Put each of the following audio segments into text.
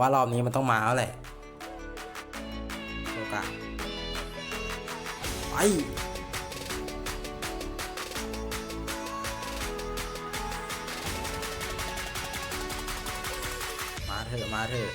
ว่ารอบนี้มันต้องมาแล้วแหละโอกาสไปมาเถอะมาเถอะ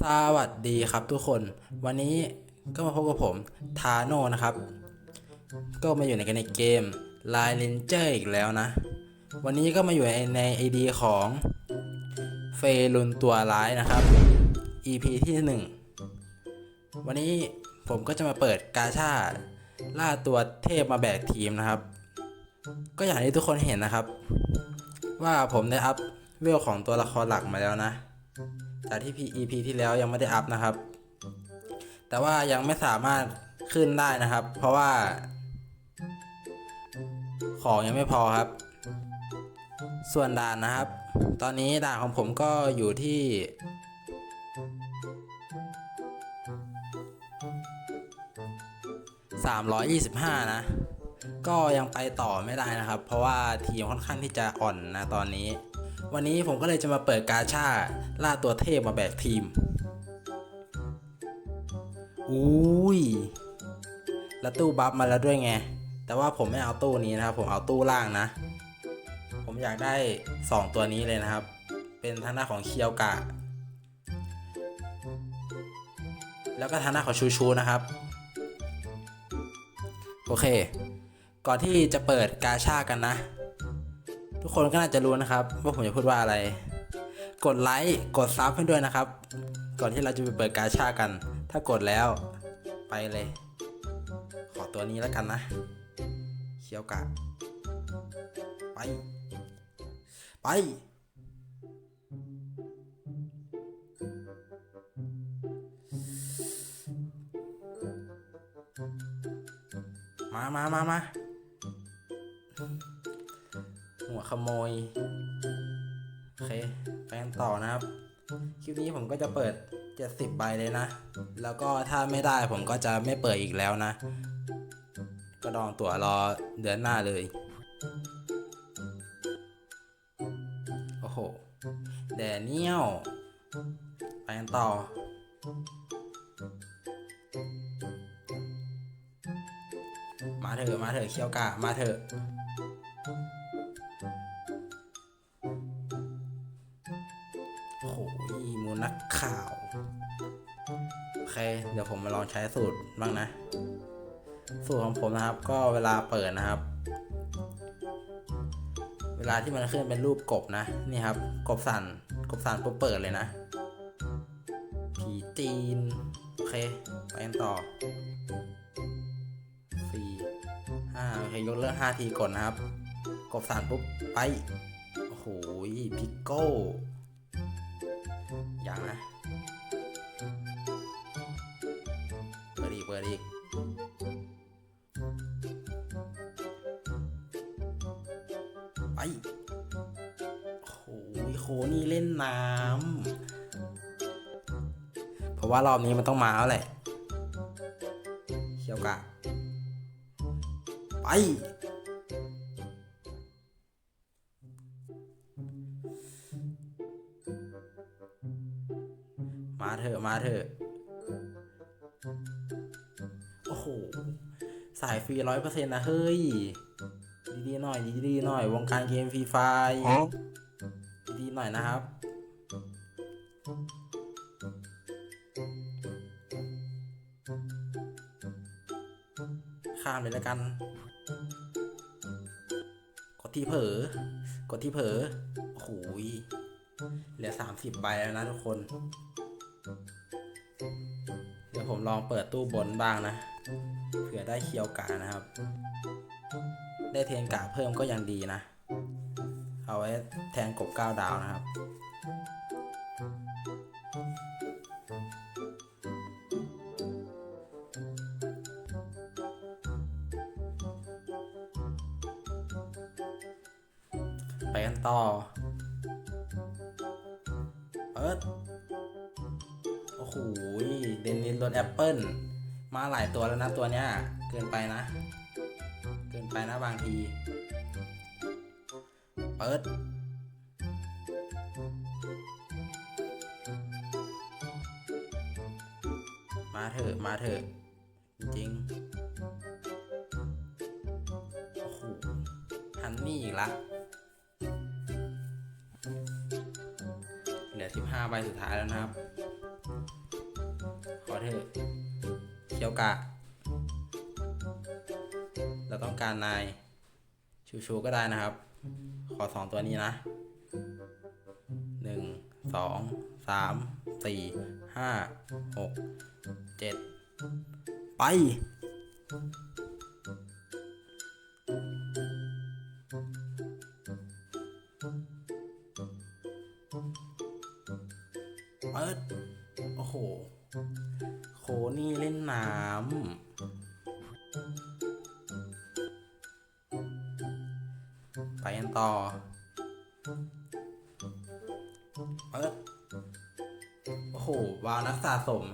สวัสดีครับทุกคน วันนี้ ก็มาพบกับผมทาโน่นะครับ ก็มาอยู่ในกันในเกม Line Ranger อีกแล้วนะ วันนี้ก็มาอยู่ในใน ID ของเฟรุนตัวร้ายนะครับ EP ที่ 1 วันนี้ผมก็จะมาเปิดกาชาล่าตัวเทพมาแบกทีมนะครับ ก็อย่างที่ทุกคนเห็นนะครับ ว่าผมได้อัพเวลของตัวละครหลักมาแล้วนะ จากที่ EP ที่แล้วยังไม่ได้อัพนะครับ แต่ว่ายังไม่สามารถขึ้นได้นะครับ เพราะว่า ของยังไม่พอครับ ส่วนด่านนะครับ ตอนนี้ด่านของผมก็อยู่ที่ 325 นะ ก็ยังไปต่อไม่ได้นะครับ เพราะว่าทีมค่อนข้างที่จะอ่อนนะตอนนี้ วันนี้ผมก็เลยจะมาเปิดกาชาล่าตัวเทพมาแบกทีม อุ้ยแล้วตู้บัฟมาแล้วด้วยไง แต่ว่าผมไม่เอาตู้นี้นะครับ ผมเอาตู้ล่างนะ ผมอยากได้ 2 ตัวนี้เลยนะครับ เป็นทางหน้าของเคียวกะ แล้วก็ทางหน้าของชูชูนะครับ โอเค ก่อนที่จะเปิดกาชากันนะ ทุกคนก็น่าจะรู้นะครับ ว่าผมจะพูดว่าอะไร กดไลค์ กดซับให้ด้วยนะครับ ก่อนที่เราจะไปเปิดกาชากัน ถ้ากดแล้วไปเลย ขอตัวนี้แล้วกันนะเคียวกะ ไป ไป มามามามาหัวขโมย โอเค ไปกันต่อนะครับ คลิปนี้ผมก็จะเปิด 70ใบเลยนะ แล้วก็ถ้าไม่ได้ผมก็จะไม่เปิดอีกแล้วนะ ก็ดองตั๋วรอเดือนหน้าเลย โอ้โห แดเนียล ไปกันต่อมาเถอะมาเถอะเคียวกะมาเถอะ โอ้โหมูนักข่าว โอเค เดี๋ยวผมมาลองใช้สูตรบ้างนะ สูตรของผมนะครับ ก็เวลาเปิดนะครับ เวลาที่มันขึ้นเป็นรูปกบนะ นี่ครับ กบสันกบสันปุ๊บเปิดเลยนะ ผีจีน โอเค ไปกันต่อสี่ห้าโอเค ยกเลิกห้าทีก่อนนะครับ กบสันปุ๊บ ไป โอ้โหพิกโก้ ยังนะ เปิดอีก เปิดอีก ไปโอ้โหโคนี่เล่นน้ำเพราะว่ารอบนี้มันต้องมาแล้วแหละเชียวกะ ไป มาเถอะมาเถอะ โอ้โห สายฟรีร้อยเปอร์เซ็นต์นะเฮ้ย ดีๆหน่อยดีๆหน่อยวงการเกมฟรีไฟดีๆหน่อยนะครับข้ามเลยแล้วกัน กดที่เผลอกดที่เผลอโอ้โหยเหลือสามสิบใบแล้วนะทุกคนเดี๋ยว ผมลองเปิดตู้บนบ้างนะ เผื่อได้เคียวกานะครับ ได้เทนกาเพิ่มก็ยังดีนะ เอาไว้แทนกบก้าดาวนะครับ ไปกันต่อเปิด โอ้โหเดนนิสรถแอปเปิลมาหลายตัวแล้วนะตัวเนี้ย เกินไปนะ เกินไปนะบางที เปิด มาเถอะ มาเถอะ จริงโอ้โหฮันนี่อีกละเหลือ 15 ใบสุดท้ายแล้วนะครับ เถอะเคียวกะ เราต้องการนายชูชูก็ได้นะครับ ขอสองตัวนี้นะหนึ่งสองสามสี่ห้าหกเจ็ดไป เปิด โอ้โห โคนี่เล่นน้ำไปกันต่อเปิดโอ้โหวาวนักสะสม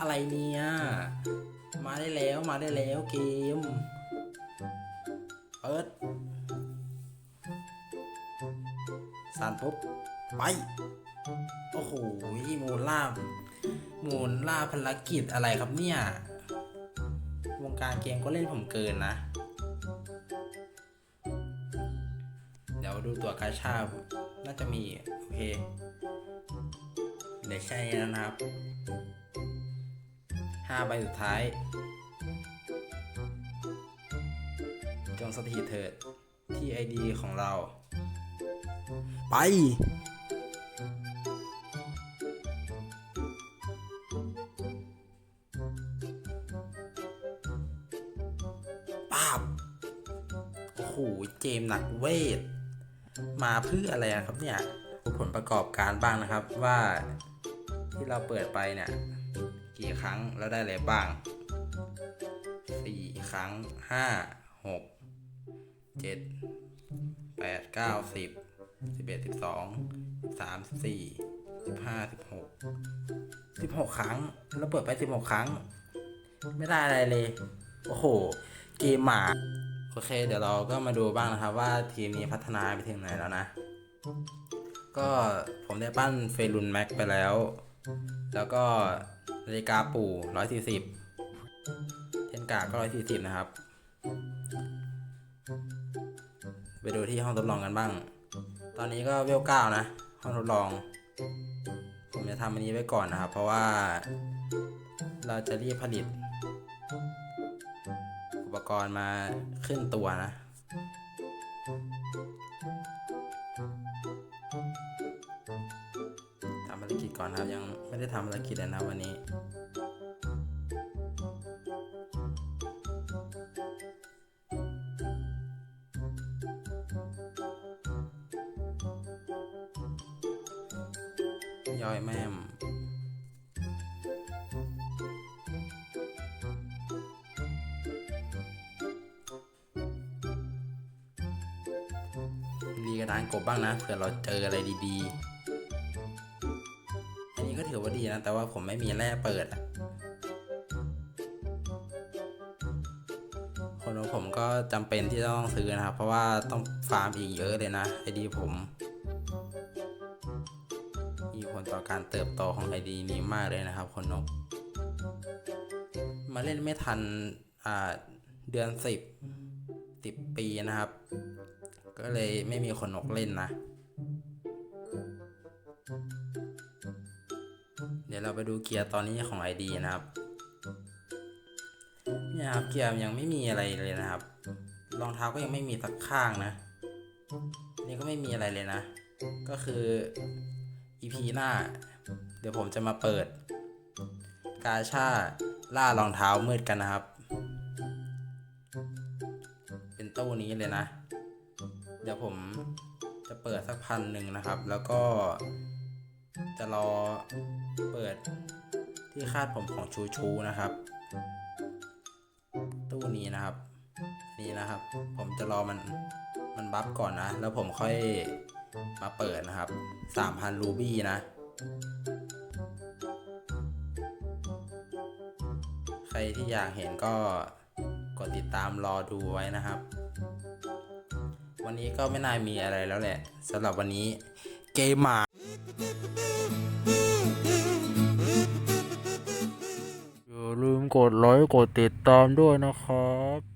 อะไรเนี่ย มาได้แล้วมาได้แล้วเกมเปิดสานปุ๊บไป โอ้โหมูลล่าม ลล่าภารกิจอะไรครับเนี่ย วงการเกมก็เล่นผมเกินนะ เดี๋ยวดูตัวกาชาน่าจะมี โอเค เดี๋ยวใช่แล้วนะครับห้าใบสุดท้าย จงสถิตเถิดที่ ID ของเรา ไป เจมหนักเวท มาเพื่ออะไรอะครับเนี่ยดูผลประกอบการบ้างนะครับว่าที่เราเปิดไปเนี่ย กี่ครั้งแล้วได้อะไรบ้างสี่ครั้งห้าหกเจ็ดแปดเก้าสิบสิบเอ็ดสิบสองสามสี่สิบห้าสิบหกสิบหกครั้ง แล้วเปิดไปสิบหกครั้ง ไม่ได้อะไรเลย โอ้โห เกมหมา โอเค เดี๋ยวเราก็มาดูบ้างนะครับ ว่าทีมนี้พัฒนาไปถึงไหนแล้วนะ ก็ผมได้ปั้นเฟรุนแม็กไปแล้ว แล้วก็นาฬิกาปู่ 140 เทนกาก็ 140 นะครับ ไปดูที่ห้องทดลองกันบ้าง ตอนนี้ก็เวลเก้านะ ห้องทดลอง ผมจะทำอันนี้ไว้ก่อนนะครับ เพราะว่าเราจะรีบผลิต กรมาขึ้นตัวนะ ทำภารกิจก่อนครับ ยังไม่ได้ทำภารกิจเลยนะวันนี้ ย่อยแม่มานกบบ้างนะเผื่อเราเจออะไรดีๆ อันนี้ก็ถือว่าดีนะ แต่ว่าผมไม่มีแร่เปิดคนของผมก็จำเป็นที่ต้องซื้อนะครับ เพราะว่าต้องฟาร์มอีกเยอะเลยนะไอดีผม มีผลต่อการเติบโตของไอดีนี้มากเลยนะครับ คนนก มาเล่นไม่ทันอ่าเดือนสิบสิบปีนะครับ ก็เลยไม่มีคนนกเล่นนะ เดี๋ยวเราไปดูเกียร์ตอนนี้ของ ID นะครับ เนี่ยครับเกียร์ยังไม่มีอะไรเลยนะครับ รองเท้าก็ยังไม่มีสักข้างนะ นี่ก็ไม่มีอะไรเลยนะ ก็คือ EP หน้า เดี๋ยวผมจะมาเปิด กาชาล่ารองเท้ามืดกันนะครับ เป็นตู้นี้เลยนะ เดี๋ยวผมจะเปิดสักพันหนึ่งนะครับ แล้วก็จะรอเปิดที่คาดผมของชูชูนะครับ ตู้นี้นะครับนี่นะครับ ผมจะรอมันมันบัฟก่อนนะ แล้วผมค่อยมาเปิดนะครับสามพันรูบี้นะ ใครที่อยากเห็นก็กดติดตามรอดูไว้นะครับ วันนี้ก็ไม่น่ามีอะไรแล้วแหละสำหรับวันนี้เกมหมาอย่าลืมกดไลค์กดติดตามด้วยนะครับ